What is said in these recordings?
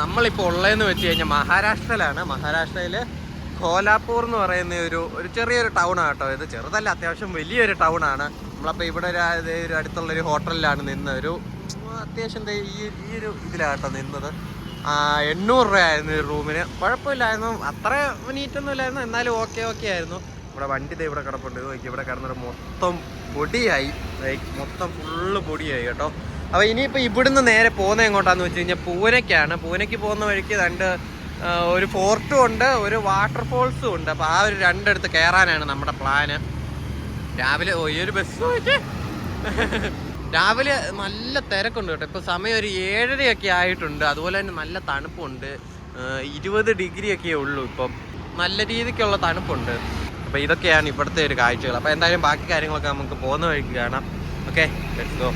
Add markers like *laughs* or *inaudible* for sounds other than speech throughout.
നമ്മളിപ്പോൾ ഉള്ളതെന്ന് വെച്ച് കഴിഞ്ഞാൽ മഹാരാഷ്ട്രയിലാണ്. മഹാരാഷ്ട്രയിൽ കോലാപ്പൂർ എന്ന് പറയുന്ന ഒരു ഒരു ചെറിയൊരു ടൗൺ ആട്ടോ ഇത്. ചെറുതല്ല അത്യാവശ്യം വലിയൊരു ടൗൺ ആണ്. നമ്മളപ്പോൾ ഇവിടെ ഒരു ഒരു അടുത്തുള്ളൊരു ഹോട്ടലിലാണ് നിന്ന് ഒരു അത്യാവശ്യം ഈ ഈ ഒരു ഇതിലാട്ടോ നിന്നത്. എണ്ണൂറ് രൂപയായിരുന്നു ഈ റൂമിന്. കുഴപ്പമില്ലായിരുന്നു. അത്ര നീറ്റൊന്നും ഇല്ലായിരുന്നു. എന്നാലും ഓക്കെ ഓക്കെ ആയിരുന്നു. ഇവിടെ വണ്ടി ദേ ഇവിടെ കിടപ്പുണ്ട്. ഇവിടെ കിടന്നൊരു മൊത്തം പൊടിയായി. മൊത്തം ഫുള്ള് പൊടിയായി കേട്ടോ. അപ്പോൾ ഇനിയിപ്പോൾ ഇവിടുന്ന് നേരെ പോകുന്നത് എങ്ങോട്ടാന്ന് വെച്ച് കഴിഞ്ഞാൽ പൂനയ്ക്കാണ് പൂനയ്ക്ക് പോകുന്ന വഴിക്ക് രണ്ട് ഒരു ഫോർട്ടും ഉണ്ട് ഒരു വാട്ടർഫോൾസും ഉണ്ട്. അപ്പോൾ ആ ഒരു രണ്ടിടത്ത് കയറാനാണ് നമ്മുടെ പ്ലാന് രാവിലെ ഈ ഒരു ബസ് *laughs* രാവിലെ നല്ല തിരക്കുണ്ട് കേട്ടോ. ഇപ്പോൾ സമയം ഒരു ഏഴരയൊക്കെ ആയിട്ടുണ്ട്. അതുപോലെ തന്നെ നല്ല തണുപ്പുണ്ട്. ഇരുപത് ഡിഗ്രി ഒക്കെ ഉള്ളൂ ഇപ്പം. നല്ല രീതിക്കുള്ള തണുപ്പുണ്ട്. അപ്പോൾ ഇതൊക്കെയാണ് ഇവിടുത്തെ ഒരു കാഴ്ചകൾ. അപ്പോൾ എന്തായാലും ബാക്കി കാര്യങ്ങളൊക്കെ നമുക്ക് പോകുന്ന വഴിക്ക് കാണാം. ഓക്കെ ലെറ്റ്സ് ഗോ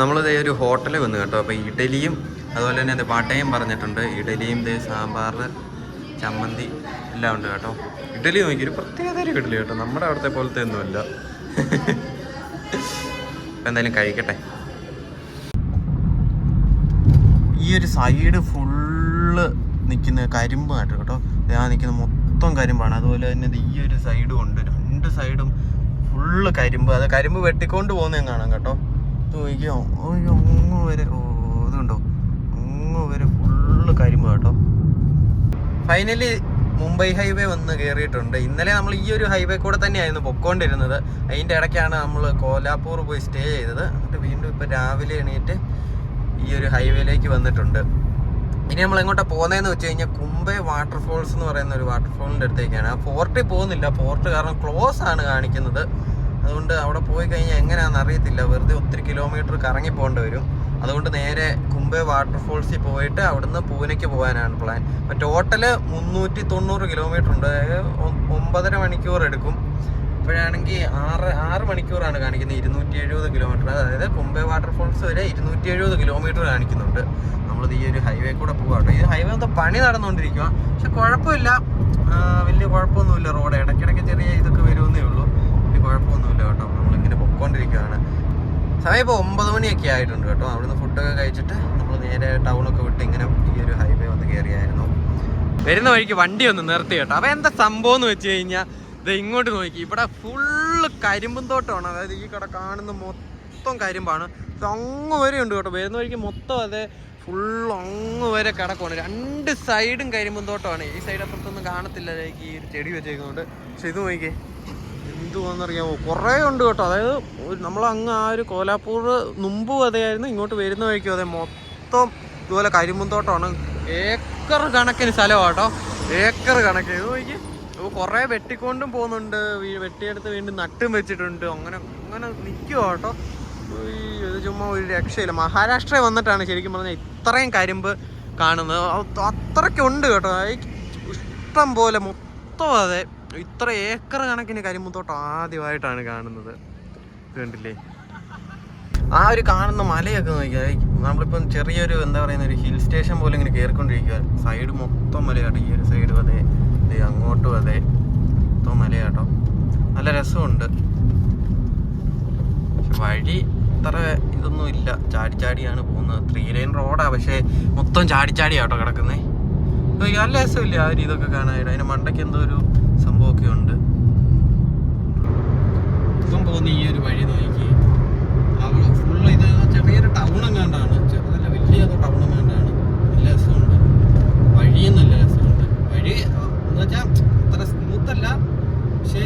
നമ്മളിത് ഒരു ഹോട്ടലിൽ വന്നു കേട്ടോ. അപ്പോൾ ഇഡലിയും അതുപോലെ തന്നെ അത് പാട്ടയും പറഞ്ഞിട്ടുണ്ട്. ഇഡലിയും ദേ സാമ്പാർ ചമ്മന്തി എല്ലാം ഉണ്ട് കേട്ടോ. ഇഡലി നോക്കി ഒരു പ്രത്യേകത ഒരു ഇഡലി കേട്ടോ. നമ്മുടെ അവിടുത്തെ പോലത്തെ ഒന്നുമല്ല. അപ്പം എന്തായാലും കഴിക്കട്ടെ. ഈ ഒരു സൈഡ് ഫുള്ള് നിൽക്കുന്ന കരിമ്പായിട്ട് കേട്ടോ? ഞാൻ നിൽക്കുന്ന മൊത്തം കരിമ്പാണ്. അതുപോലെ തന്നെ ഈ ഒരു സൈഡും ഉണ്ട്. രണ്ട് സൈഡും ഫുള്ള് കരിമ്പ്. അത് കരിമ്പ് വെട്ടിക്കൊണ്ട് പോകുന്നതും കാണാം കേട്ടോ. നോക്കിയോ അങ്ങ് വരെ ഓ ഇതുണ്ടോ? അങ്ങ് വരെ ഫുള്ള് കരിമ്പ് കേട്ടോ. ഫൈനലി മുംബൈ ഹൈവേ വന്ന് കയറിയിട്ടുണ്ട് ഇന്നലെ നമ്മൾ ഈ ഒരു ഹൈവേ കൂടെ തന്നെയായിരുന്നു പൊക്കോണ്ടിരുന്നത്. അതിന്റെ ഇടയ്ക്കാണ് നമ്മൾ കോലാപ്പൂർ പോയി സ്റ്റേ ചെയ്തത്. എന്നിട്ട് വീണ്ടും ഇപ്പോൾ രാവിലെ എണീറ്റ് ഈ ഒരു ഹൈവേയിലേക്ക് വന്നിട്ടുണ്ട്. ഇനി നമ്മൾ എങ്ങോട്ടാണ് പോകുന്നതെന്ന് വെച്ച് കഴിഞ്ഞാൽ കുംബൈ വാട്ടർഫോൾസ് എന്ന് പറയുന്ന ഒരു വാട്ടർഫോളിന്റെ അടുത്തേക്കാണ്. ആ ഫോർട്ടിൽ പോകുന്നില്ല. ഫോർട്ട് കാരണം ക്ലോസ് ആണ് കാണിക്കുന്നത്. അതുകൊണ്ട് അവിടെ പോയി കഴിഞ്ഞാൽ എങ്ങനെയാണെന്ന് അറിയത്തില്ല. വെറുതെ ഒത്തിരി കിലോമീറ്റർ കറങ്ങി പോകേണ്ടി വരും. അതുകൊണ്ട് നേരെ കുംബെ വാട്ടർഫോൾസിൽ പോയിട്ട് അവിടുന്ന് പൂനെക്ക് പോകാനാണ് പ്ലാൻ അപ്പം ടോട്ടൽ മുന്നൂറ്റി തൊണ്ണൂറ് കിലോമീറ്റർ ഉണ്ട്. ഒമ്പതര മണിക്കൂർ എടുക്കും. ഇപ്പോഴാണെങ്കിൽ ആറ് ആറ് മണിക്കൂറാണ് കാണിക്കുന്നത്. ഇരുന്നൂറ്റി എഴുപത് കിലോമീറ്റർ അതായത് കുംബെ വാട്ടർഫോൾസ് വരെ ഇരുന്നൂറ്റി എഴുപത് കിലോമീറ്റർ കാണിക്കുന്നുണ്ട്. നമ്മൾ ഈ ഒരു ഹൈവേ കൂടെ പോകാട്ടോ ഈ ഹൈവേ ഒന്ന് പണി നടന്നുകൊണ്ടിരിക്കുക പക്ഷെ കുഴപ്പമില്ല. വലിയ കുഴപ്പമൊന്നുമില്ല. റോഡ് ഇടയ്ക്കിടയ്ക്ക് ചെറിയ ഇതൊക്കെ വരുമെന്നേ ഉള്ളൂ. വലിയ കുഴപ്പമൊന്നുമില്ല കേട്ടോ. നമ്മളിങ്ങനെ പൊക്കോണ്ടിരിക്കുകയാണ് സമയം ഇപ്പോൾ ഒമ്പത് മണിയൊക്കെ ആയിട്ടുണ്ട് കേട്ടോ. അവിടുന്ന് ഫുഡൊക്കെ കഴിച്ചിട്ട് നമ്മൾ നേരെ ടൗണൊക്കെ വിട്ട് ഇങ്ങനെ ഈ ഒരു ഹൈവേ വന്ന് കയറിയായിരുന്നു വരുന്ന വഴിക്ക് വണ്ടി ഒന്ന് നിർത്തി കേട്ടോ. അപ്പോൾ എന്താ സംഭവം എന്ന് വെച്ച് കഴിഞ്ഞാൽ ഇത് ഇങ്ങോട്ട് നോക്കി. ഇവിടെ ഫുള്ള് കരിമ്പും തോട്ടമാണ്. അതായത് ഈ കട കാണുന്ന മൊത്തം കരിമ്പാണ്. അങ്ങ് വരെ ഉണ്ട് കേട്ടോ. വരുന്ന വഴിക്ക് മൊത്തം അതെ ഫുള്ള് അങ്ങ് വരെ കിടക്കുവാണ്. രണ്ട് സൈഡും കരിമ്പും തോട്ടമാണ്. ഈ സൈഡ് അപ്പുറത്തൊന്നും കാണത്തില്ല. ഈ ഒരു ചെടി വെച്ചേക്കുന്നുണ്ട്. പക്ഷെ ഇത് നോക്കിക്കേ എന്തുവാണെന്നറിയാമോ കുറേ ഉണ്ട് കേട്ടോ. അതായത് നമ്മൾ അങ്ങ് ആ ഒരു കോലാപ്പൂർ മുമ്പ് അതെയായിരുന്നു ഇങ്ങോട്ട് വരുന്ന വഴിക്കും അതെ. മൊത്തം ഇതുപോലെ കരിമ്പുന്തോട്ടമാണ് ഏക്കർ കണക്കിന് സ്ഥലമാണ് കേട്ടോ. ഏക്കർ കണക്കിന് ഇത് നോക്കി അപ്പോൾ കുറേ വെട്ടിക്കൊണ്ടും പോകുന്നുണ്ട്. വെട്ടിയെടുത്ത് വീണ്ടും നട്ടും വെച്ചിട്ടുണ്ട്. അങ്ങനെ അങ്ങനെ നിൽക്കുക കേട്ടോ. ഇത് ചുമ്മാ ഒരു രക്ഷയില്ല. മഹാരാഷ്ട്രയിൽ വന്നിട്ടാണ് ശരിക്കും പറഞ്ഞാൽ ഇത്രയും കരിമ്പ് കാണുന്നത്. അത് അത്രയ്ക്കുണ്ട് കേട്ടോ. ഇഷ്ടം പോലെ മൊത്തം അതെ. ഇത്ര ഏക്കർ കണക്കിന് കരിമ്പുത്തോട്ടം ആദ്യമായിട്ടാണ് കാണുന്നത്. കണ്ടില്ലേ? ആ ഒരു കാണുന്ന മലയൊക്കെ നോക്കിയാൽ നമ്മളിപ്പം ചെറിയൊരു എന്താ പറയുന്ന ഒരു ഹിൽ സ്റ്റേഷൻ പോലെ ഇങ്ങനെ കയറിക്കൊണ്ടിരിക്കുക സൈഡ് മൊത്തം മലയാട്ടോ. ഈ ഒരു സൈഡും അതെ ദേ അങ്ങോട്ടും അതെ. മൊത്തം മലയാട്ടോ. നല്ല രസമുണ്ട്. വഴി അത്ര ഇതൊന്നും ഇല്ല. ചാടി ചാടിയാണ് പോകുന്നത്. ത്രീ ലൈൻ റോഡാണ് പക്ഷേ മൊത്തം ചാടി ചാടിയാട്ടോ കിടക്കുന്നേ. നോക്കി നല്ല രസമില്ല ആ ഒരു ഇതൊക്കെ കാണാനായിട്ട്. അതിന് മണ്ടയ്ക്ക് എന്തോ ഒരു സംഭവമൊക്കെ ഉണ്ട്. ഇപ്പം പോകുന്ന ഈ ഒരു വഴി നോക്കി അവിടെ ഫുള്ള് ഇത് ചെറിയൊരു ടൗൺ എങ്ങാണ്ടാണ് ചെറുതല്ല വലിയ ടൗൺ എങ്ങാണ്ടാണ് നല്ല രസമുണ്ട് വഴിയും നല്ല രസമുണ്ട് വഴി എന്ന് വെച്ചാൽ അത്ര സ്മൂത്ത് അല്ല പക്ഷേ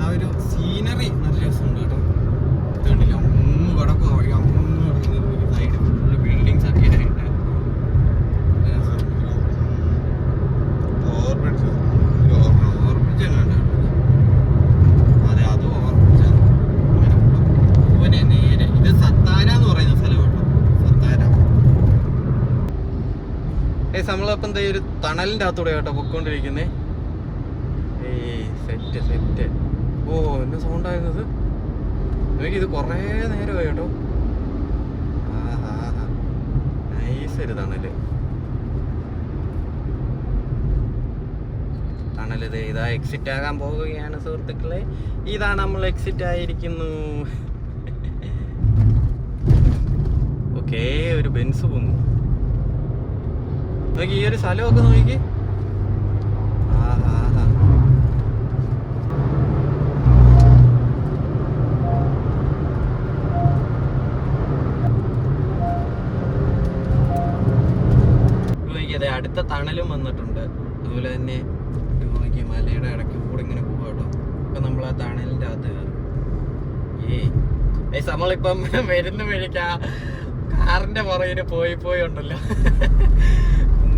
ആ ഒരു സീനറി നല്ല രസമുണ്ട് കേട്ടോ ഇത് കണ്ടില്ല അങ്ങ് കിടക്കുക വഴി അങ്ങ് കിടക്കുന്നത് സൈഡ് ഫുള്ള് ബിൽഡിങ്സ് ഒക്കെ ആയിട്ട് നല്ല രസമുണ്ട്. ഓവർബ്രിഡ്ജ് ഓവർബ്രിഡ്ജ് എങ്ങാണ്ട് അതെ അത് ഓവർബ്രിഡ്ജാണ് അങ്ങനെ പോണം. അതുപോലെ നേരെ ഇത് സത്താര എന്ന് പറയുന്ന സ്ഥലം കേട്ടോ സത്താര ഏയ് നമ്മളിപ്പം എന്താ ഈ ഒരു തണലിന്റെ അകത്തൂടെ കേട്ടോ പൊക്കോണ്ടിരിക്കുന്നേ ഏയ് സെറ്റ് സെറ്റ്. ഓ എന്നെ സൗണ്ടായിരുന്നത് എനിക്ക് ഇത് കുറേ നേരമായി കേട്ടോ. നൈസ് തണൽ. തണലിത് ഇതാ എക്സിറ്റ് ആകാൻ പോവുകയാണ് സുഹൃത്തുക്കളെ. ഇതാ നമ്മൾ എക്സിറ്റ് ആയിരിക്കുന്നു. *laughs* ഓക്കേ ഒരു ബെൻസ് പോന്നു നോക്കി ഈ ഒരു സ്ഥലമൊക്കെ നോക്കി. അടുത്ത തണലും വന്നിട്ടുണ്ട്. അതുപോലെ തന്നെ നോക്കി മലയുടെ ഇടയ്ക്ക് കൂടെ ഇങ്ങനെ പോവാ കേട്ടോ. ഇപ്പൊ നമ്മൾ ആ തണലിന്റെ അകത്ത് ഏയ് നമ്മളിപ്പം *laughs* വരുന്ന വഴിക്ക് ആ കാറിന്റെ പുറകിന് പോയി പോയി ഉണ്ടല്ലോ.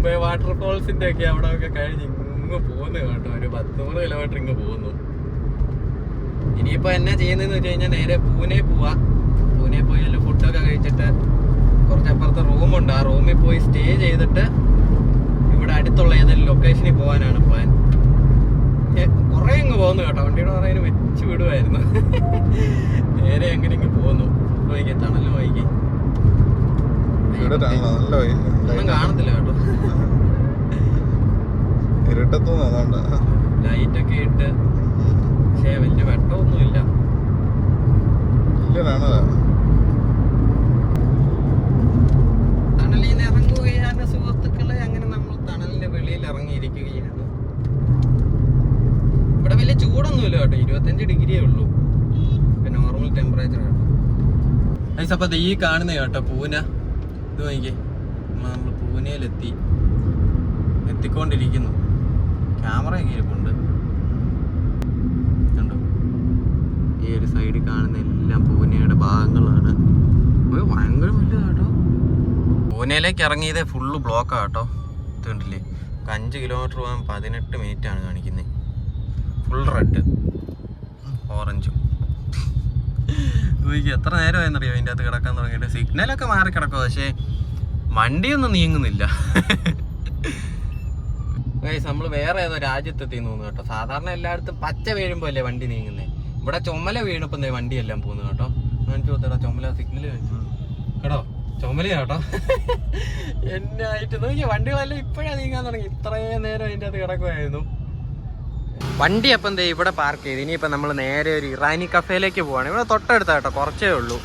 മുംബൈ വാട്ടർഫോൾസിന്റെ ഒക്കെ അവിടെ ഒക്കെ കഴിഞ്ഞ് ഇങ്ങ് പോകുന്നു കേട്ടോ. ഒരു പത്തുനൂറ് കിലോമീറ്റർ ഇങ്ങ് പോകുന്നു ഇനിയിപ്പോ എന്നാ ചെയ്യുന്നതെന്ന് വെച്ച് കഴിഞ്ഞാൽ നേരെ പൂനെ പോവാ. പൂനെ പോയി അല്ല ഫുഡൊക്കെ കഴിച്ചിട്ട് കുറച്ചപ്പുറത്ത് റൂമുണ്ട് ആ റൂമിൽ പോയി സ്റ്റേ ചെയ്തിട്ട് ഇവിടെ അടുത്തുള്ള ഏതെങ്കിലും ലൊക്കേഷനിൽ പോകാനാണ് പ്ലാൻ കുറേ അങ്ങ് പോകുന്നു കേട്ടോ. വണ്ടിയുടെ പറയുന്നത് വെച്ച് വിടുമായിരുന്നു നേരെ അങ്ങനെ ഇങ്ങ് പോകുന്നു വൈകി തണലും വൈകി. കാണത്തില്ല കേട്ടോ. ഇരുട്ടത്തൊന്നും അതുകൊണ്ട്. ലൈറ്റൊക്കെ ഇട്ട്. പക്ഷേ വലിയ വെട്ടമൊന്നുമില്ല. ഇല്ലനാണ് തണലിൽ നിന്ന് ഇറങ്ങുകയാണ് സുഹൃത്തുക്കളെ. അങ്ങനെ നമ്മൾ തണലിന്റെ വെളിയിൽ ഇറങ്ങിയിരിക്കുകയാണ്. ഇവിടെ വലിയ ചൂടൊന്നുമില്ല കേട്ടോ. ഇരുപത്തഞ്ച് ഡിഗ്രിയേ ഉള്ളൂ. നോർമൽ ടെമ്പറേച്ചർ കേട്ടോ അപ്പൊ ഈ കാണുന്ന കേട്ടോ പൂന. ഇത് നോക്കിയേ നമ്മൾ പൂനെയിലെത്തി. എത്തിക്കൊണ്ടിരിക്കുന്നു. ക്യാമറ ഒക്കെ ഇരിപ്പുണ്ട് കണ്ടോ? ഈ ഒരു സൈഡിൽ കാണുന്ന എല്ലാം പൂനെയുടെ ഭാഗങ്ങളാണ്. ഭയങ്കര വലിയ കേട്ടോ പൂനെയിലേക്ക് ഇറങ്ങിയത് ഫുള്ള് ബ്ലോക്കാണ് കേട്ടോ ഇത് കണ്ടില്ലേ അഞ്ച് കിലോമീറ്റർ പോകാൻ പതിനെട്ട് ആണ് കാണിക്കുന്നത് ഫുൾ റെഡ് ഓറഞ്ചും എനിക്ക് എത്ര നേരമായെന്നറിയോ അതിന്റെ അകത്ത് കിടക്കാൻ തുടങ്ങിയിട്ട്? സിഗ്നലൊക്കെ മാറി കിടക്കുക പക്ഷേ വണ്ടിയൊന്നും നീങ്ങുന്നില്ല. നമ്മൾ വേറെ ഏതോ രാജ്യത്തെത്തി തോന്നുന്നു കേട്ടോ. സാധാരണ എല്ലായിടത്തും പച്ച വീഴുമ്പോൾ അല്ലേ വണ്ടി നീങ്ങുന്നത് ഇവിടെ ചുമല വീണപ്പോ വണ്ടി വണ്ടിയെല്ലാം പോകുന്നു കേട്ടോ. കാണിച്ചു കൊടുത്തടാ ചുമല സിഗ്നൽ കേട്ടോ ചുമല കേട്ടോ. എന്നായിട്ട് നോക്കിയ വണ്ടികളെല്ലാം ഇപ്പോഴാ നീങ്ങാൻ തുടങ്ങി. ഇത്രയും നേരം അതിന്റെ അകത്ത് കിടക്കുമായിരുന്നു വണ്ടി അപ്പം ദേ ഇവിടെ പാർക്ക് ചെയ്ത്. ഇനിയിപ്പോൾ നമ്മൾ നേരെ ഒരു ഇറാനി കഫേയിലേക്ക് പോവാണ്. ഇവിടെ തൊട്ടടുത്ത കേട്ടോ കുറച്ചേ ഉള്ളൂ.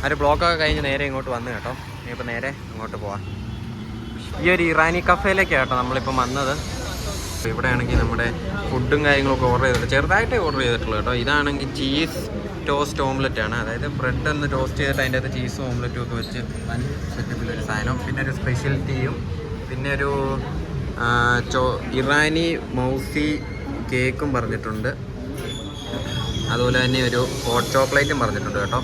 ആ ഒരു ബ്ലോക്കൊക്കെ കഴിഞ്ഞ് നേരെ ഇങ്ങോട്ട് വന്നു കേട്ടോ. ഇനിയിപ്പോൾ നേരെ ഇങ്ങോട്ട് പോവാം. ഈ ഒരു ഇറാനി കഫേയിലേക്ക് കേട്ടോ നമ്മളിപ്പം വന്നത്. ഇവിടെ ആണെങ്കിൽ നമ്മുടെ ഫുഡും കാര്യങ്ങളൊക്കെ ഓർഡർ ചെയ്തിട്ട് ചെറുതായിട്ടേ ഓർഡർ ചെയ്തിട്ടുള്ളൂ കേട്ടോ. ഇതാണെങ്കിൽ ചീസ് ടോസ്റ്റ് ഓംലെറ്റ് ആണ്. അതായത് ബ്രെഡ് ഒന്ന് ടോസ്റ്റ് ചെയ്തിട്ട് അതിന്റെ അകത്ത് ചീസും ഓംലെറ്റും ഒക്കെ വെച്ച് വൻ സെറ്റപ്പിലൊരു സാധനം. പിന്നെ ഒരു സ്പെഷ്യൽ ടീയും പിന്നെ ഒരു ഇറാനി മൗസി കേക്കും പറഞ്ഞിട്ടുണ്ട്. അതുപോലെ തന്നെ ഒരു ഹോട്ട് ചോക്ലേറ്റും പറഞ്ഞിട്ടുണ്ട് കേട്ടോ.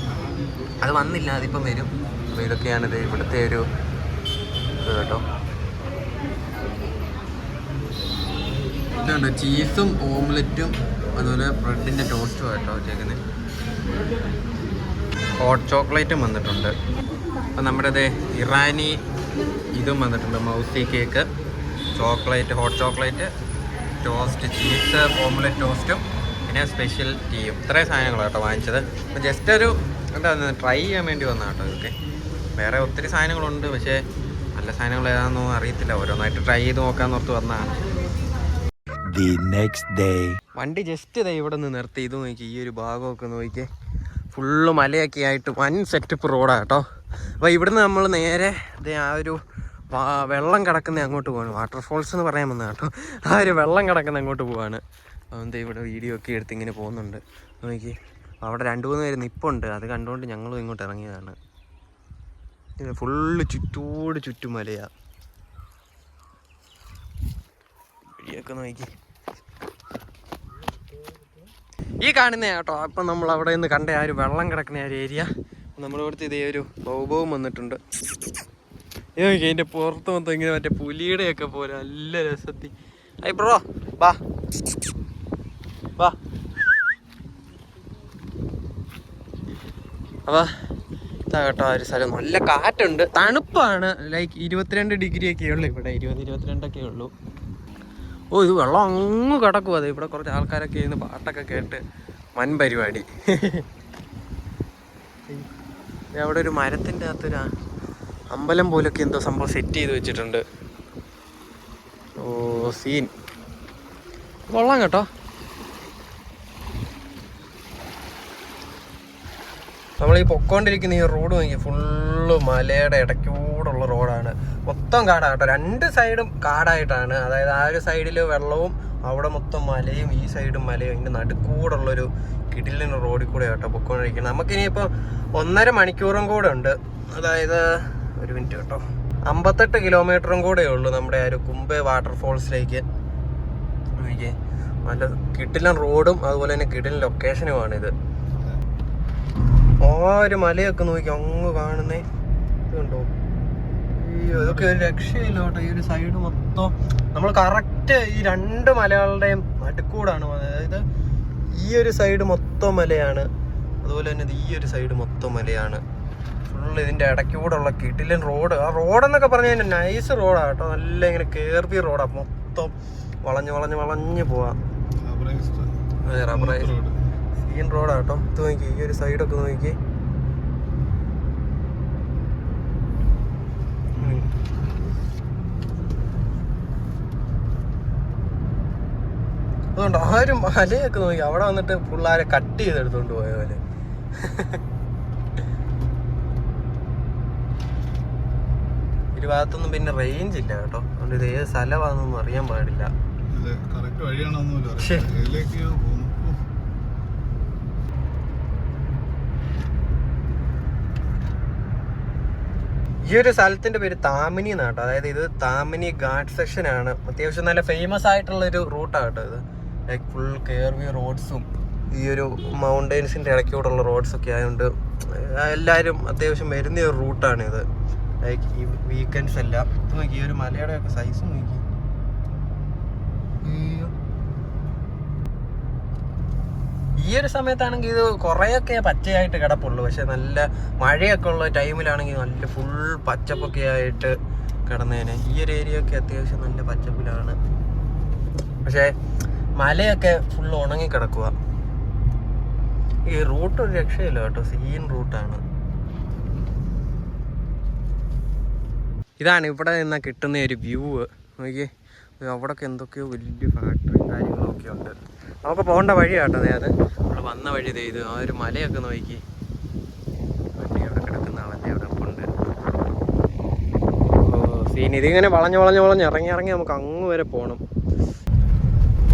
അത് വന്നില്ല അതിപ്പം വരും. അപ്പോൾ ഇതൊക്കെയാണിത് ഇവിടുത്തെ ഒരു ഇത് കേട്ടോ. ഇതുണ്ട് ചീസും ഓംലെറ്റും അതുപോലെ ബ്രെഡിന്റെ ടോസ്റ്റും കേട്ടോ വെച്ചേക്കുന്നത് ഹോട്ട് ചോക്ലേറ്റും വന്നിട്ടുണ്ട്. അപ്പം നമ്മുടെ ദേ ഇറാനി ഇതും വന്നിട്ടുണ്ട്. Mousse cake chocolate hot chocolate toast cheese omelette ടോസ്റ്റും പിന്നെ സ്പെഷ്യൽ ടീയും. ഇത്രയും സാധനങ്ങളാണ് കേട്ടോ വാങ്ങിച്ചത്. അപ്പം ജസ്റ്റ് ഒരു എന്താ ട്രൈ ചെയ്യാൻ വേണ്ടി വന്ന കേട്ടോ ഇതൊക്കെ. വേറെ ഒത്തിരി സാധനങ്ങളുണ്ട് പക്ഷേ നല്ല സാധനങ്ങൾ ഏതാണെന്നൊന്നും അറിയത്തില്ല. ഓരോന്നായിട്ട് ട്രൈ ചെയ്ത് നോക്കാന്ന് ഓർത്ത് വന്നതാണ്. The next day. വണ്ടി ജസ്റ്റ് ഇതാ ഇവിടെ നിന്ന് നിർത്തി. ഇത് നോക്കി ഈ ഒരു ഭാഗമൊക്കെ നോക്കി. ഫുള്ള് മലയൊക്കെ ആയിട്ട് വൻ സെറ്റപ്പ് റോഡാണ് കേട്ടോ. അപ്പോൾ ഇവിടുന്ന് നമ്മൾ നേരെ ദേ ആ ഒരു വെള്ളം കിടക്കുന്ന അങ്ങോട്ട് പോവാണ്. വാട്ടർഫോൾസ് എന്ന് പറയാൻ വന്നത് കേട്ടോ. ആ ഒരു വെള്ളം കിടക്കുന്ന അങ്ങോട്ട് പോവാണ്. അതുകൊണ്ട് ഇവിടെ വീഡിയോ ഒക്കെ എടുത്ത് ഇങ്ങനെ പോകുന്നുണ്ട്. നോക്കി അവിടെ രണ്ട് മൂന്ന് പേര് നിപ്പുണ്ട്. അത് കണ്ടുകൊണ്ട് ഞങ്ങളും ഇങ്ങോട്ട് ഇറങ്ങിയതാണ്. ഫുള്ള് ചുറ്റോട് ചുറ്റും മലയാ വഴിയൊക്കെ നോക്കി ഈ കാണുന്ന കേട്ടോ. അപ്പം നമ്മൾ അവിടെ നിന്ന് കണ്ട ആ ഒരു വെള്ളം കിടക്കുന്ന ആ ഒരു ഏരിയ നമ്മളിവിടുത്തെ ഇതേ ഒരു ബൗബവും വന്നിട്ടുണ്ട്. നോക്കി അതിന്റെ പുറത്ത് മൊത്തം ഇങ്ങനെ മറ്റേ പുലിയുടെയൊക്കെ പോലെ നല്ല രസത്തി. ഐ ബ്രോ വാ. വാ. കേട്ടോ ഒരു സ്ഥലം. നല്ല കാറ്റുണ്ട്. തണുപ്പാണ്. ലൈക്ക് ഇരുപത്തിരണ്ട് ഡിഗ്രി ഒക്കെ ഉള്ളു ഇവിടെ. ഇരുപത് ഇരുപത്തിരണ്ടൊക്കെ ഉള്ളൂ. ഓ ഇത് വെള്ളം അങ്ങ് കിടക്കും അത് ഇവിടെ കുറച്ച് ആൾക്കാരൊക്കെ ഇരുന്ന് പാട്ടൊക്കെ കേട്ട് വൻ പരിപാടി. *laughs* അവിടെ ഒരു മരത്തിന്റെ അകത്തൊരു അമ്പലം പോലൊക്കെ എന്തോ സംഭവം സെറ്റ് ചെയ്ത് വെച്ചിട്ടുണ്ട്. ഓ സീൻ കൊള്ളാം കേട്ടോ. നമ്മൾ ഈ പൊക്കോണ്ടിരിക്കുന്ന ഈ റോഡ് നോക്കി ഫുള്ള് മലയുടെ ഇടയ്ക്കൂടുള്ള റോഡാണ് മൊത്തം കാടാട്ടോ. രണ്ട് സൈഡും കാടായിട്ടാണ്. അതായത് ആ ഒരു സൈഡിൽ വെള്ളവും അവിടെ മൊത്തം മലയും ഈ സൈഡും മലയും ഇതിന്റെ നടുക്കൂടുള്ളൊരു കിടിലിന് റോഡിൽ കൂടെ കേട്ടോ പൊക്കോണ്ടിരിക്കുന്നത്. നമുക്കിനിയിപ്പോൾ ഒന്നര മണിക്കൂറും കൂടെ ഉണ്ട്. അതായത് ഒരു മിനിറ്റ് കേട്ടോ. അമ്പത്തെട്ട് കിലോമീറ്ററും കൂടെ ഉള്ളൂ നമ്മുടെ ആ ഒരു കുമ്പെ വാട്ടർഫോൾസിലേക്ക് നല്ല കിടിലൻ റോഡും അതുപോലെ തന്നെ കിടിലൻ ഇത് ആ ഒരു മലയൊക്കെ നോക്കി അങ്ങ് കാണുന്നേ. ഇതുണ്ടോ അയ്യോ ഇതൊക്കെ ഒരു രക്ഷയില്ല കേട്ടോ. ഈ ഒരു സൈഡ് മൊത്തം നമ്മൾ കറക്റ്റ് ഈ രണ്ട് മലകളുടെയും നടുക്കൂടാണ് അതായത് ഈ ഒരു സൈഡ് മൊത്തം മലയാണ്. അതുപോലെ തന്നെ ഈ ഒരു സൈഡ് മൊത്തം മലയാണ്. ഫുൾ ഇതിന്റെ ഇടയ്ക്കൂടുള്ള കിടിലൻ റോഡ്. ആ റോഡെന്നൊക്കെ പറഞ്ഞു കഴിഞ്ഞാൽ നൈസ് റോഡാണ് കേട്ടോ. നല്ല ഇങ്ങനെ കേർവി റോഡാണ് മൊത്തം വളഞ്ഞ് വളഞ്ഞ് വളഞ്ഞ് പോവാം. അതെ റബ്ബറായി സീൻ റോഡാണ് കേട്ടോ. ഇത് നോക്കി ഈ ഒരു സൈഡൊക്കെ നോക്കി. അതുകൊണ്ട് ആ ഒരു മലയൊക്കെ നോക്കി. അവിടെ വന്നിട്ട് പിള്ളേരെ കട്ട് ചെയ്തെടുത്തോണ്ട് പോയ പോലെ ഒരു ഭാഗത്തൊന്നും പിന്നെ റേഞ്ച് ഇല്ല കേട്ടോ. അതുകൊണ്ട് ഇത് ഏത് സ്ഥലമാണെന്നൊന്നും അറിയാൻ പാടില്ല. ഈ ഒരു സ്ഥലത്തിന്റെ പേര് താമിനി എന്നാട്ടോ അതായത് ഇത് താമിനി ഗാഡ് സെക്ഷൻ ആണ്. അത്യാവശ്യം നല്ല ഫേമസ് ആയിട്ടുള്ള ഒരു റൂട്ടാണ് കേട്ടോ ഇത്. ലൈക്ക് ഫുൾ കെയർവി റോഡ്സും ഈ ഒരു മൗണ്ടൈൻസിന്റെ ഇടയ്ക്കൂടുള്ള റോഡ്സ് ഒക്കെ ആയതുകൊണ്ട് എല്ലാവരും അത്യാവശ്യം വരുന്ന ഒരു റൂട്ടാണ് ഇത്. ലൈക്ക് ഈ വീക്കെൻഡ്സ് എല്ലാം. ഇത് നോക്കി ഈ ഒരു മലയുടെ ഒക്കെ സൈസ് നോക്കി. ഈ ഒരു സമയത്താണെങ്കിൽ ഇത് കുറേയൊക്കെ പച്ചയായിട്ട് കിടപ്പുള്ളൂ. പക്ഷെ നല്ല മഴയൊക്കെ ഉള്ള ടൈമിലാണെങ്കിൽ നല്ല ഫുൾ പച്ചപ്പൊക്കെ ആയിട്ട് കിടന്നേനെ. ഈ ഒരു ഏരിയ ഒക്കെ അത്യാവശ്യം നല്ല പച്ചപ്പിലാണ്. പക്ഷേ മലയൊക്കെ ഫുൾ ഉണങ്ങി കിടക്കുക ഈ റൂട്ട് ഒരു രക്ഷയില്ല കേട്ടോ. സീൻ റൂട്ടാണ് ഇതാണ് ഇവിടെ നിന്ന് കിട്ടുന്ന ഒരു വ്യൂ നോക്കിയേ. അവിടെയൊക്കെ എന്തൊക്കെയോ വലിയ ഫാക്ടറിയും കാര്യങ്ങളൊക്കെ ഉണ്ട്. നമുക്ക് പോകേണ്ട വഴി കേട്ടോ നേരെ നമ്മൾ വന്ന വഴി ഇത്. ആ ഒരു മലയൊക്കെ നോക്കി. വണ്ടി അവിടെ കിടക്കുന്ന ആളല്ലേ അവിടെ ഉണ്ട്. ഓ സീൻ ഇതിങ്ങനെ വളഞ്ഞ് വളഞ്ഞ് വളഞ്ഞ് ഇറങ്ങി ഇറങ്ങി നമുക്ക് അങ്ങ് വരെ പോകണം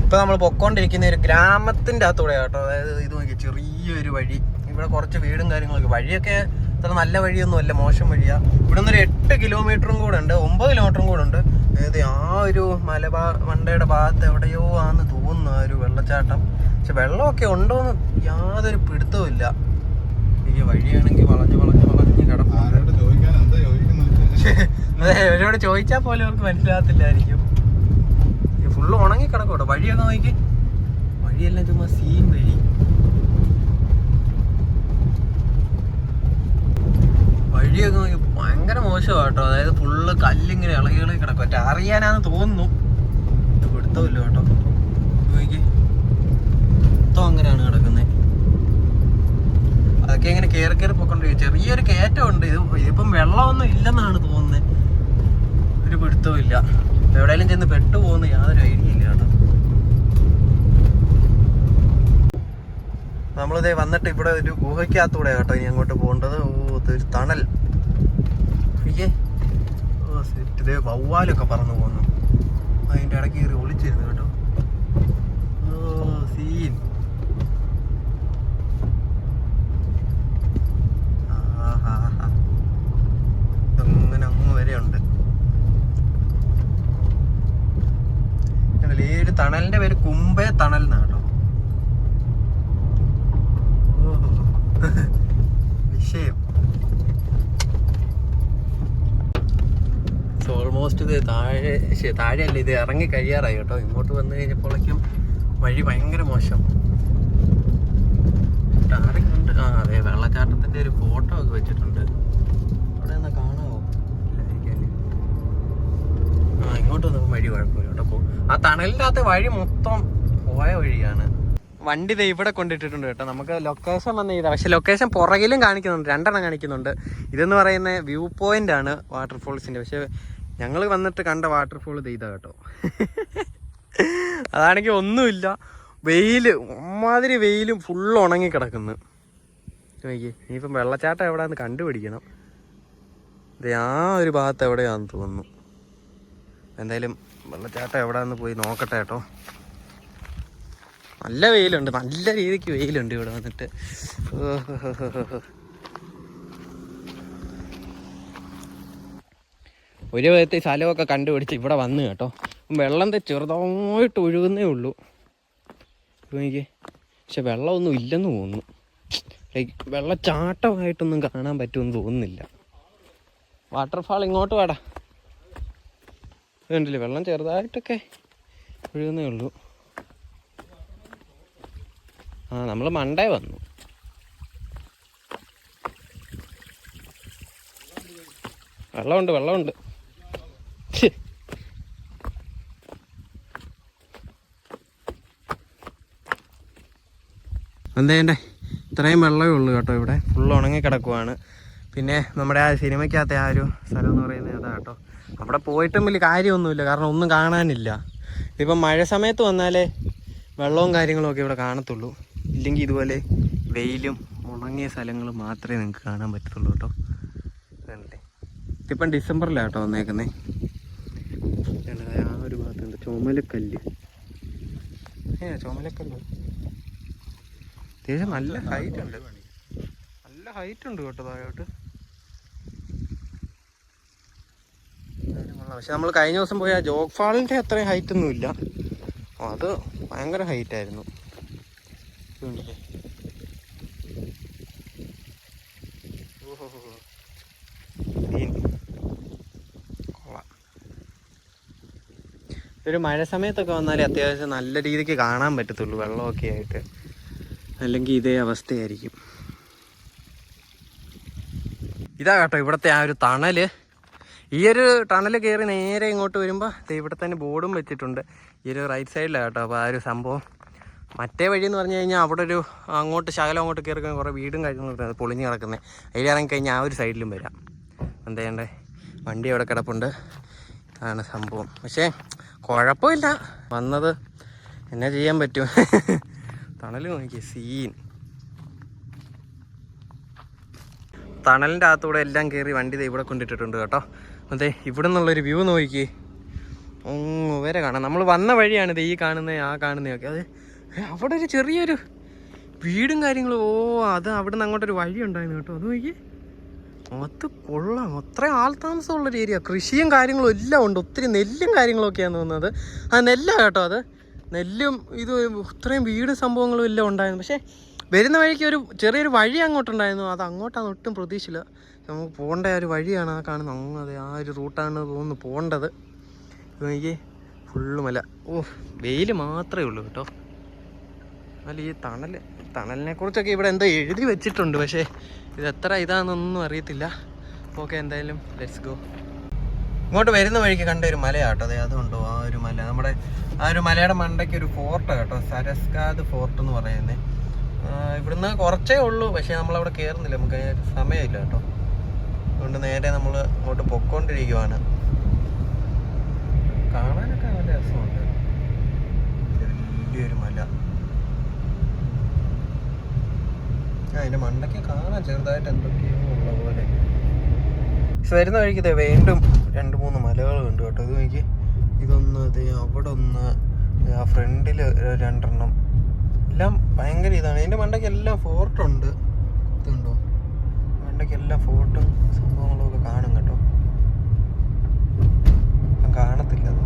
ഇപ്പൊ നമ്മൾ പൊക്കോണ്ടിരിക്കുന്ന ഒരു ഗ്രാമത്തിന്റെ അകത്തൂടെ കേട്ടോ. അതായത് ഇത് നോക്കി ചെറിയൊരു വഴി. ഇവിടെ കുറച്ച് വീടും കാര്യങ്ങളൊക്കെ. വഴിയൊക്കെ അത്ര നല്ല വഴിയൊന്നും അല്ല മോശം വഴിയാ. ഇവിടെ നിന്നൊരു എട്ട് കിലോമീറ്ററും കൂടെ ഉണ്ട് ഒമ്പത് കിലോമീറ്ററും കൂടെ ഉണ്ട്. ഏത് ആ ഒരു മലബാ മണ്ടയുടെ ഭാഗത്ത് എവിടെയോ ആന്ന് തോന്നുന്നു ആ ഒരു വെള്ളച്ചാട്ടം. പക്ഷെ വെള്ളമൊക്കെ ഉണ്ടോന്ന് യാതൊരു പിടുത്തവും ഇല്ല. ഈ വഴിയാണെങ്കിൽ വളഞ്ഞ് വളഞ്ഞ് വളഞ്ഞ് അതെ ഇവരോട് ചോദിച്ചാൽ പോലും അവർക്ക് മനസ്സിലാകത്തില്ലായിരിക്കും. ഫുള്ള് ഉണങ്ങി കിടക്കോട്ടോ വഴിയൊക്കെ നോക്കി. വഴിയെല്ലാം ചുമ്മാ സീൻ വഴി വഴിയൊക്കെ നോക്കി ഭയങ്കര മോശമാണ് കേട്ടോ. അതായത് ഫുള്ള് കല്ലിങ്ങനെ ഇളകി ഇളകി കിടക്കും. മറ്റേ അറിയാനാന്ന് തോന്നുന്നു. പിടുത്തമില്ല കേട്ടോ. നോക്കി. മൊത്തം അങ്ങനെയാണ് കിടക്കുന്നത് അതൊക്കെ ഇങ്ങനെ കയറി കയറി പൊക്കൊണ്ടിരിക്കും. ചെറിയൊരു കയറ്റമുണ്ട്. ഇത് ഇതിപ്പം വെള്ളമൊന്നും ഇല്ലെന്നാണ് തോന്നുന്നത് ഒരു പിടുത്തവും ഇല്ല എവിടെയെങ്കിലും ചെന്ന് പെട്ടു പോകുന്ന യാതൊരു ഐഡിയ ഇല്ല കേട്ടോ. നമ്മളിതേ വന്നിട്ട് ഇവിടെ ഒരു ഗുഹയ്ക്കകത്തൂടെ കേട്ടോ ഇനി അങ്ങോട്ട് പോകേണ്ടത്. ഓ തണൽ. ഓ ഇതേ വവ്വാലൊക്കെ പറന്നു പോകുന്നു അതിന്റെ ഇടയ്ക്ക് കയറി ഒളിച്ചിരുന്നു കേട്ടോ. ഓ സീൻ ആഹാഹാ. ഇതങ്ങനെ അങ്ങ് വരെ ഉണ്ട് കണ്ടില്ലേ? ഈ തണലിന്റെ പേര് കുമ്പേ തണൽ എന്നാണ് കേട്ടോ ഓഹോ. *laughs* വിഷയം. ഓൾമോസ്റ്റ് ഇത് താഴെ താഴെയല്ല ഇത് ഇറങ്ങി കഴിയാറായി കേട്ടോ. ഇങ്ങോട്ട് വന്നു കഴിഞ്ഞപ്പോഴേക്കും വഴി ഭയങ്കര മോശം. ടാറിക്കുണ്ട് ആ അതെ വെള്ളച്ചാട്ടത്തിന്റെ ഒരു ഫോട്ടോ ഒക്കെ വെച്ചിട്ടുണ്ട്. അവിടെ നിന്ന് കാണാമോ? ആ ഇങ്ങോട്ട് നമുക്ക് വഴി കുഴപ്പമില്ല കേട്ടോ. ആ തണലിന്റെ അകത്ത് വഴി മൊത്തം പോയ വഴിയാണ്. വണ്ടി ദേ ഇവിടെ കൊണ്ടിട്ടിട്ടുണ്ട് കേട്ടോ. നമുക്ക് ലൊക്കേഷൻ വന്ന് ചെയ്താൽ പക്ഷെ ലൊക്കേഷൻ പുറകിലും കാണിക്കുന്നുണ്ട്. രണ്ടെണ്ണം കാണിക്കുന്നുണ്ട്. ഇതെന്ന് പറയുന്ന വ്യൂ പോയിന്റ് ആണ് വാട്ടർഫോൾസിന്റെ പക്ഷെ ഞങ്ങൾ വന്നിട്ട് കണ്ട വാട്ടർഫോൾ ഇത് ഇതാ കേട്ടോ. അതാണെങ്കിൽ ഒന്നുമില്ല. വെയിൽ അമ്മാതിരി വെയിലും ഫുൾ ഉണങ്ങി കിടക്കുന്നു. നോക്കി ഇനിയിപ്പം വെള്ളച്ചാട്ടം എവിടെയാന്ന് കണ്ടുപിടിക്കണം. ഇത് ആ ഒരു ഭാഗത്ത് എവിടെയാണെന്ന് തോന്നുന്നു. എന്തായാലും വെള്ളച്ചാട്ടം എവിടെയാന്ന് പോയി നോക്കട്ടെ കേട്ടോ. നല്ല വെയിലുണ്ട്. നല്ല രീതിക്ക് വെയിലുണ്ട് ഇവിടെ വന്നിട്ട്. ഒരു വിധത്തിൽ സ്ഥലമൊക്കെ കണ്ടുപിടിച്ച് ഇവിടെ വന്ന് കേട്ടോ. വെള്ളം ചെറുതായിട്ട് ഒഴുകുന്നേ ഉള്ളൂ. എനിക്ക് പക്ഷെ വെള്ളമൊന്നും ഇല്ലെന്ന് തോന്നുന്നു. ലൈക്ക് വെള്ളച്ചാട്ടമായിട്ടൊന്നും കാണാൻ പറ്റുമെന്ന് തോന്നുന്നില്ല. വാട്ടർഫാൾ ഇങ്ങോട്ട് വേടാ. വേണ്ടില്ലേ വെള്ളം ചെറുതായിട്ടൊക്കെ ഒഴുകുന്നേ ഉള്ളൂ. ആ നമ്മൾ മണ്ടേ വന്നു. വെള്ളമുണ്ട് വെള്ളമുണ്ട്. എന്തേണ്ടേ ഇത്രയും വെള്ളമേ ഉള്ളൂ കേട്ടോ ഇവിടെ. ഫുൾ ഉണങ്ങി കിടക്കുവാണ്. പിന്നെ നമ്മുടെ ആ സിനിമയ്ക്കകത്തെ ആ ഒരു സ്ഥലം എന്ന് പറയുന്നത് അതാ കേട്ടോ. അവിടെ പോയിട്ടും വലിയ കാര്യമൊന്നുമില്ല കാരണം ഒന്നും കാണാനില്ല. ഇപ്പം മഴ സമയത്ത് വന്നാലേ വെള്ളവും കാര്യങ്ങളും ഒക്കെ ഇവിടെ കാണത്തുള്ളൂ. ഇല്ലെങ്കിൽ ഇതുപോലെ വെയിലും ഉണങ്ങിയ സ്ഥലങ്ങൾ മാത്രമേ നിങ്ങൾക്ക് കാണാൻ പറ്റത്തുള്ളൂ കേട്ടോ. അല്ലേ ഇതിപ്പം ഡിസംബറിലാണ് കേട്ടോ വന്നേക്കുന്നേ. ആ ഒരു ഭാഗത്തുണ്ട് ചുമലക്കല്ല്. ഏ ചുമലക്കല്ല്. അത്യാവശ്യം നല്ല ഹൈറ്റ് ഉണ്ട്. നല്ല ഹൈറ്റ് ഉണ്ട് കേട്ടോ താഴോട്ട്. പക്ഷെ നമ്മൾ കഴിഞ്ഞ ദിവസം പോയ ജോഗ് ഫാളിന്റെ അത്രയും ഹൈറ്റ് ഒന്നുമില്ല. അത് ഭയങ്കര ഹൈറ്റ് ആയിരുന്നു. ഇത് കണ്ടില്ലേ? കൊള്ളാം. ഒരു മഴ സമയത്തൊക്കെ വന്നാലേ അത്യാവശ്യം നല്ല രീതിക്ക് കാണാൻ പറ്റത്തുള്ളൂ വെള്ളമൊക്കെ ആയിട്ട്. അല്ലെങ്കിൽ ഇതേ അവസ്ഥയായിരിക്കും. ഇതാ കേട്ടോ ഇവിടുത്തെ ആ ഒരു തണൽ. ഈ ഒരു ടണൽ കയറി നേരെ ഇങ്ങോട്ട് വരുമ്പോൾ ഇവിടെ തന്നെ ബോർഡും വെച്ചിട്ടുണ്ട്. ഈ ഒരു റൈറ്റ് സൈഡിലാണ് കേട്ടോ അപ്പോൾ ആ ഒരു സംഭവം. മറ്റേ വഴി എന്ന് പറഞ്ഞു കഴിഞ്ഞാൽ അവിടെ ഒരു അങ്ങോട്ട് ശകലം അങ്ങോട്ട് കയറി കുറേ വീടും കാര്യങ്ങളും പൊളിഞ്ഞ് കിടക്കുന്നത് അതിൽ ഇറങ്ങി കഴിഞ്ഞാൽ ആ ഒരു സൈഡിലും വരാം. എന്താ ചെയ്യണ്ടേ? വണ്ടി അവിടെ കിടപ്പുണ്ട്. ആണ് സംഭവം. പക്ഷേ കുഴപ്പമില്ല. വന്നത് എന്നാ ചെയ്യാൻ പറ്റും? തണൽ നോക്കി സീൻ. തണലിന്റെ അകത്തൂടെ എല്ലാം കയറി വണ്ടി ഇവിടെ കൊണ്ടിട്ടിട്ടുണ്ട് കേട്ടോ. അതെ ഇവിടെ നിന്നുള്ളൊരു വ്യൂ നോക്കി വരെ കാണാം. നമ്മൾ വന്ന വഴിയാണിത് ഈ കാണുന്നത് ആ കാണുന്നതൊക്കെ അത് അവിടെ ഒരു ചെറിയൊരു വീടും കാര്യങ്ങളും. ഓ അത് അവിടെ നിന്ന് അങ്ങോട്ടൊരു വഴി ഉണ്ടായിരുന്നു കേട്ടോ. അത് നോക്കി അത് കൊള്ളാം. അത്രയും ആൾതാമസമുള്ളൊരു ഏരിയ കൃഷിയും കാര്യങ്ങളും എല്ലാം ഉണ്ട്. ഒത്തിരി നെല്ലും കാര്യങ്ങളൊക്കെയാണ് തോന്നുന്നത്. ആ നെല്ലാണ് കേട്ടോ അത്. നെല്ലും ഇത് ഇത്രയും വീട് സംഭവങ്ങളും എല്ലാം ഉണ്ടായിരുന്നു. പക്ഷേ വരുന്ന വഴിക്ക് ഒരു ചെറിയൊരു വഴി അങ്ങോട്ടുണ്ടായിരുന്നു. അത് അങ്ങോട്ടാണ് ഒട്ടും പ്രതീക്ഷയില്ല. നമുക്ക് പോകേണ്ട ഒരു വഴിയാണ് ആ കാണുന്നത് അങ്ങനെ ആ ഒരു റൂട്ടാണ് തോന്നുന്നു പോകേണ്ടത്. എനിക്ക് ഫുള്ള് മല. ഓ വെയിൽ മാത്രമേ ഉള്ളൂ കേട്ടോ. അല്ല ഈ തണൽ തണലിനെ കുറിച്ചൊക്കെ ഇവിടെ എന്തോ എഴുതി വെച്ചിട്ടുണ്ട് പക്ഷേ ഇത് എത്ര ഇതാണെന്നൊന്നും അറിയത്തില്ല. ഓക്കെ എന്തായാലും ലെറ്റ്സ് ഗോ ഇങ്ങോട്ട് വരുന്ന വഴിക്ക് കണ്ട ഒരു മലയാട്ടോ അതെ അതുകൊണ്ടോ ആ ഒരു മല. നമ്മുടെ ആ ഒരു മലയുടെ മണ്ടയ്ക്ക് ഒരു ഫോർട്ട് കേട്ടോ സരസ്കാദ് ഫോർട്ട് എന്ന് പറയുന്നത് ഇവിടുന്ന് കുറച്ചേ ഉള്ളൂ പക്ഷേ നമ്മളവിടെ കയറുന്നില്ല നമുക്ക് സമയമില്ല കേട്ടോ. അതുകൊണ്ട് നേരെ നമ്മൾ അങ്ങോട്ട് പൊക്കോണ്ടിരിക്കുവാണ് കാണാനൊക്കെ നല്ല രസമുണ്ട്. വലിയൊരു മല. അതിന്റെ മണ്ടയ്ക്ക് കാണാൻ ചെറുതായിട്ട് എന്തൊക്കെയോ ഉള്ള പോലെ. പക്ഷെ വരുന്ന വഴിക്ക് വീണ്ടും രണ്ട് മൂന്ന് മലകൾ കണ്ടു കേട്ടോ. ഇത് നോക്കി. ഇതൊന്ന് ഇത് അവിടെ ഒന്ന് ആ ഫ്രണ്ടിൽ രണ്ടെണ്ണം. എല്ലാം ഭയങ്കര ഇതാണ്. ഇതിന്റെ മണ്ടയ്ക്ക് എല്ലാം ഫോർട്ടുണ്ട് ഇതുണ്ടോ മണ്ടയ്ക്ക് എല്ലാം ഫോർട്ടും സംഭവങ്ങളും ഒക്കെ കാണും കേട്ടോ. കാണത്തില്ല അത്.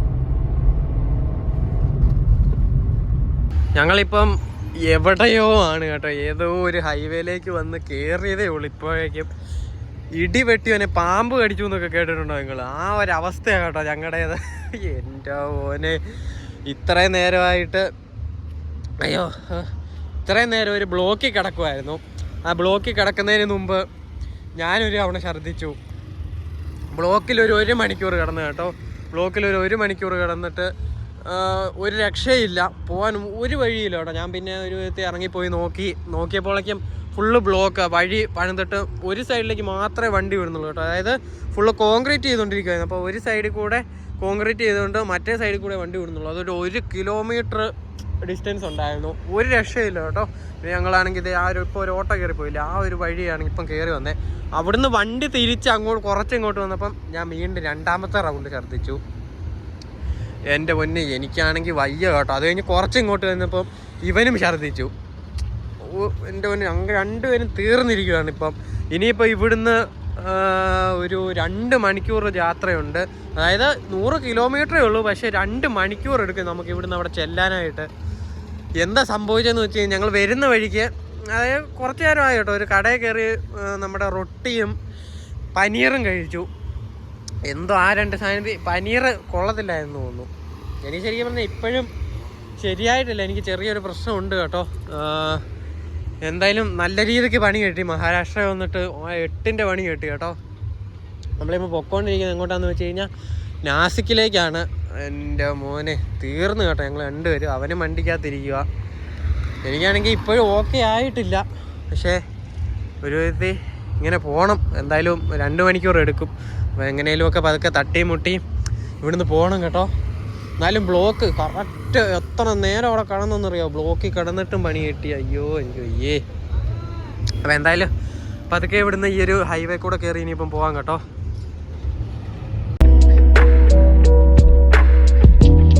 ഞങ്ങളിപ്പം എവിടെയോ ആണ് കേട്ടോ. ഏതോ ഒരു ഹൈവേയിലേക്ക് വന്ന് കയറിയതേ ഉള്ളൂ ഇപ്പോഴേക്കും. ഇടി വെട്ടിയോനെ പാമ്പ് കടിച്ചു എന്നൊക്കെ കേട്ടിട്ടുണ്ടോ നിങ്ങൾ ആ ഒരു അവസ്ഥയാണ് കേട്ടോ ഞങ്ങളുടേത്. എന്റെ ഓനെ ഇത്രയും നേരമായിട്ട് അയ്യോ ഇത്രയും നേരം ഒരു ബ്ലോക്കിൽ കിടക്കുമായിരുന്നു ആ ബ്ലോക്കിൽ കിടക്കുന്നതിന് മുമ്പ് ഞാനൊരു അവിടെ ഛർദ്ദിച്ചു. ബ്ലോക്കിൽ ഒരു ഒരു മണിക്കൂർ കിടന്നു കേട്ടോ. ബ്ലോക്കിൽ ഒരു ഒരു മണിക്കൂർ കിടന്നിട്ട് ഒരു രക്ഷയില്ല. പോകാൻ ഒരു വഴിയില്ല കേട്ടോ. ഞാൻ പിന്നെ ഒരു വിധത്തിൽ ഇറങ്ങിപ്പോയി നോക്കി. നോക്കിയപ്പോഴേക്കും ഫുള്ള് ബ്ലോക്ക് വഴി പണിതിട്ട് ഒരു സൈഡിലേക്ക് മാത്രമേ വണ്ടി വിടുന്നുള്ളൂ കേട്ടോ. അതായത് ഫുള്ള് കോൺക്രീറ്റ് ചെയ്തുകൊണ്ടിരിക്കുകയായിരുന്നു അപ്പോൾ ഒരു സൈഡിൽ കൂടെ കോൺക്രീറ്റ് ചെയ്തുകൊണ്ട് മറ്റേ സൈഡിൽ കൂടെ വണ്ടി വിടുന്നുള്ളൂ. അതൊരു ഒരു കിലോമീറ്റർ ഡിസ്റ്റൻസ് ഉണ്ടായിരുന്നു. ഒരു രക്ഷയില്ല കേട്ടോ. പിന്നെ ഞങ്ങളാണെങ്കിൽ ഇത് ആ ഒരു ഇപ്പോൾ ഒരു ഓട്ടോ കയറിപ്പോയില്ല. ആ ഒരു വഴിയാണെങ്കിൽ ഇപ്പം കയറി വന്നേ. അവിടുന്ന് വണ്ടി തിരിച്ച് അങ്ങോട്ട് കുറച്ച് ഇങ്ങോട്ട് വന്നപ്പം ഞാൻ വീണ്ടും രണ്ടാമത്തെ റൗണ്ട് ഛർദ്ദിച്ചു. എന്റെ പൊന്നെ എനിക്കാണെങ്കിൽ വയ്യ കേട്ടോ. അത് കഴിഞ്ഞ് കുറച്ച് ഇങ്ങോട്ട് വന്നപ്പം ഇവനും ഛർദ്ദിച്ചു. എന്റെ പൊന്നെ ഞങ്ങൾ രണ്ടുപേരും തീർന്നിരിക്കുകയാണ് ഇപ്പം. ഇനിയിപ്പോൾ ഇവിടുന്ന് ഒരു രണ്ട് മണിക്കൂർ യാത്രയുണ്ട്. അതായത് നൂറ് കിലോമീറ്ററേ ഉള്ളൂ പക്ഷേ രണ്ട് മണിക്കൂർ എടുക്കും നമുക്ക് ഇവിടുന്ന് അവിടെ ചെല്ലാനായിട്ട്. എന്താ സംഭവിച്ചതെന്ന് വെച്ച് കഴിഞ്ഞാൽ ഞങ്ങൾ വരുന്ന വഴിക്ക് അതായത് കുറച്ച് നേരമായി കേട്ടോ ഒരു കടയിൽ കയറി നമ്മുടെ റൊട്ടിയും പനീറും കഴിച്ചു. എന്തോ ആ രണ്ട് സാധനത്തിൽ പനീർ കൊള്ളത്തില്ലായിരുന്നു തോന്നുന്നു. എനിക്ക് ശരിക്കും പറഞ്ഞാൽ ഇപ്പോഴും ശരിയായിട്ടില്ല. എനിക്ക് ചെറിയൊരു പ്രശ്നമുണ്ട് കേട്ടോ. എന്തായാലും നല്ല രീതിക്ക് പണി കിട്ടി. മഹാരാഷ്ട്ര വന്നിട്ട് എട്ടിന്റെ പണി കിട്ടി കേട്ടോ. നമ്മളിപ്പോൾ പൊക്കോണ്ടിരിക്കുന്നത് എങ്ങോട്ടാന്ന് വെച്ച് കഴിഞ്ഞാൽ നാസിക്കിലേക്കാണ്. എന്റെ മോനെ തീർന്നു കേട്ടോ ഞങ്ങൾ രണ്ടുപേരും. അവനും വണ്ടിക്കകത്തിരിക്കുക എനിക്കാണെങ്കിൽ ഇപ്പോഴും ഓക്കെ ആയിട്ടില്ല. പക്ഷേ ഒരു വിധത്തിൽ ഇങ്ങനെ പോകണം എന്തായാലും രണ്ട് മണിക്കൂർ എടുക്കും. അപ്പോൾ എങ്ങനെയും ഒക്കെ പതുക്കെ തട്ടിയും മുട്ടിയും ഇവിടുന്ന് പോകണം കേട്ടോ. എന്നാലും ബ്ലോക്ക് കറക്റ്റ് എത്ര നേരം അവിടെ കടന്നെന്നറിയോ ബ്ലോക്കിൽ കിടന്നിട്ടും പണി കിട്ടി. അയ്യോ എനിക്ക് അയ്യേ അപ്പോൾ എന്തായാലും പതുക്കെ ഇവിടുന്ന് ഈ ഒരു ഹൈവേ കൂടെ കയറി ഇനിയിപ്പം പോകാം കേട്ടോ.